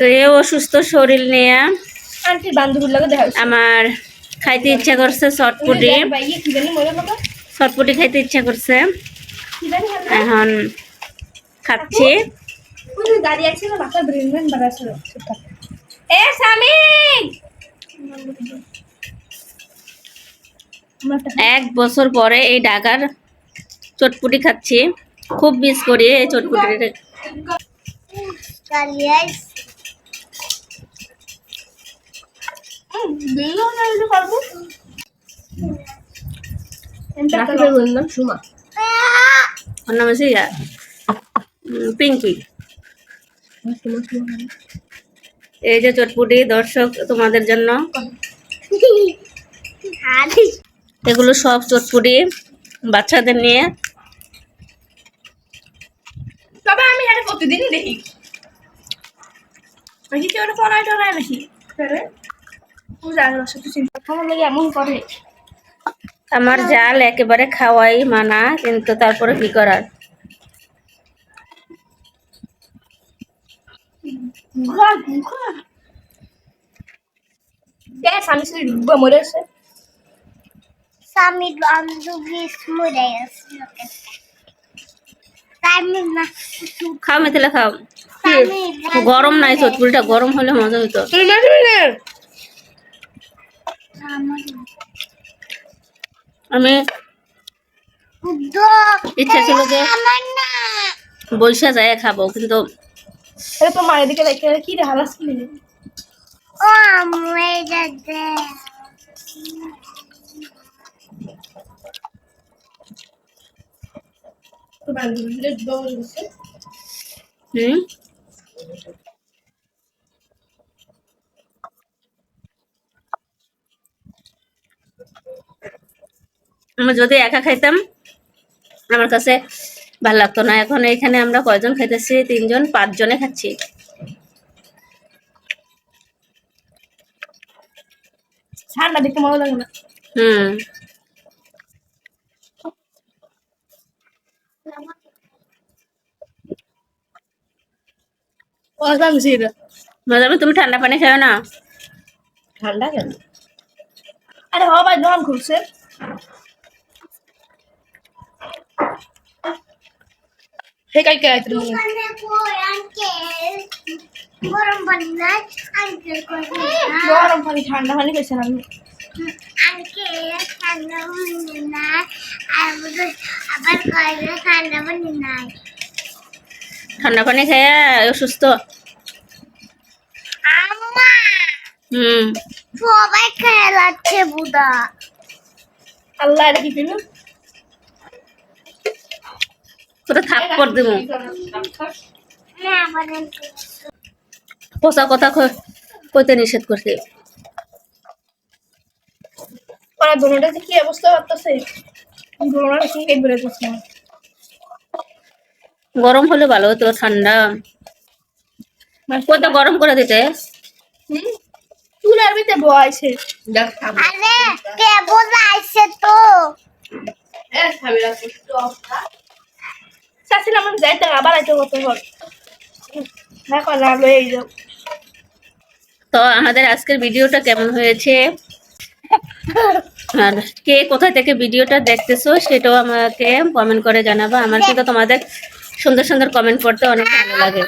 তো এ অসুস্থ শরীর নিয়ে আন্টির বান্ধবীর লাগে দেখা আমার খাইতে ইচ্ছা করছে চটপটি? চটপটি খাইতে ইচ্ছা করছে? এখন খাচ্ছি। এক বছর পরে এই ঢাকার চটপটি খাচ্ছি। খুব মিস করি এই চটপটি পিঙ্কি। এই যে চটপটি দর্শক তোমাদের জন্য এগুলো সব চটপটি বাচ্চাদের নিয়ে তবে আমি এটা দেখি পড়ায় নাকি আমার জাল একেবারে খাওয়াই মানা কিন্তু তারপরে কি করার? শুধু ডুববা মরে আছে মরে খাও মেথিলা খাও। গরম নাই চটপুরিটা গরম হলে মজা না? আমি ইচ্ছা ছিল যে যায় খাব কিন্তু এটা তো মায়ের দিকে দেখে কি রে হালাস কি ও মরে যাচ্ছে। তো বান্ধবীদের দৌড় হুম? আমি যদি একা খাইতাম আমার কাছে ভালো লাগতো না। এখন এখানে আমরা কয়জন খাইতেছি? তিনজন পাঁচজনে খাচ্ছি। ঠান্ডা দেখতে মজা লাগে না। হুম। ও আমি সিরে মাঝে তুমি ঠান্ডা পানি খাও না? ঠান্ডা কেন? আরে হ ভাই দোকান খুলছে। কাই তুমি মানে কই আঙ্কেল গরম পানি নাই আঙ্কেল কই গরম পানি ঠান্ডা পানি নাই আবার কইলে ঠান্ডা পানি নাই ঠান্ডা পানি খাইয়া অসুস্থ আম্মা হুম সবাই খেলাচ্ছে বুদা আল্লাহ কি পিনু তোরা থাপ্পড় দিব। না আবার পোষা কথা কইতে নিষেধ করছে। ওরা দোনোটা যে কি অবস্থা করতেছে দোনোটা কি গরম হলে ভালো হতো ঠান্ডা। কত গরম করে দিতে? হুম? চুলার ভিতরে বয়সে আরে কেবল আইছে তো? আমি যাইতে আবার আইতে লাগল এই যাও তো আমাদের আজকের ভিডিওটা কেমন হয়েছে? আর কে কোথায় থেকে ভিডিওটা দেখতেছো সেটাও আমাকে কমেন্ট করে জানাব। আমার কিন্তু তোমাদের সুন্দর সুন্দর কমেন্ট করতে অনেক ভালো লাগে।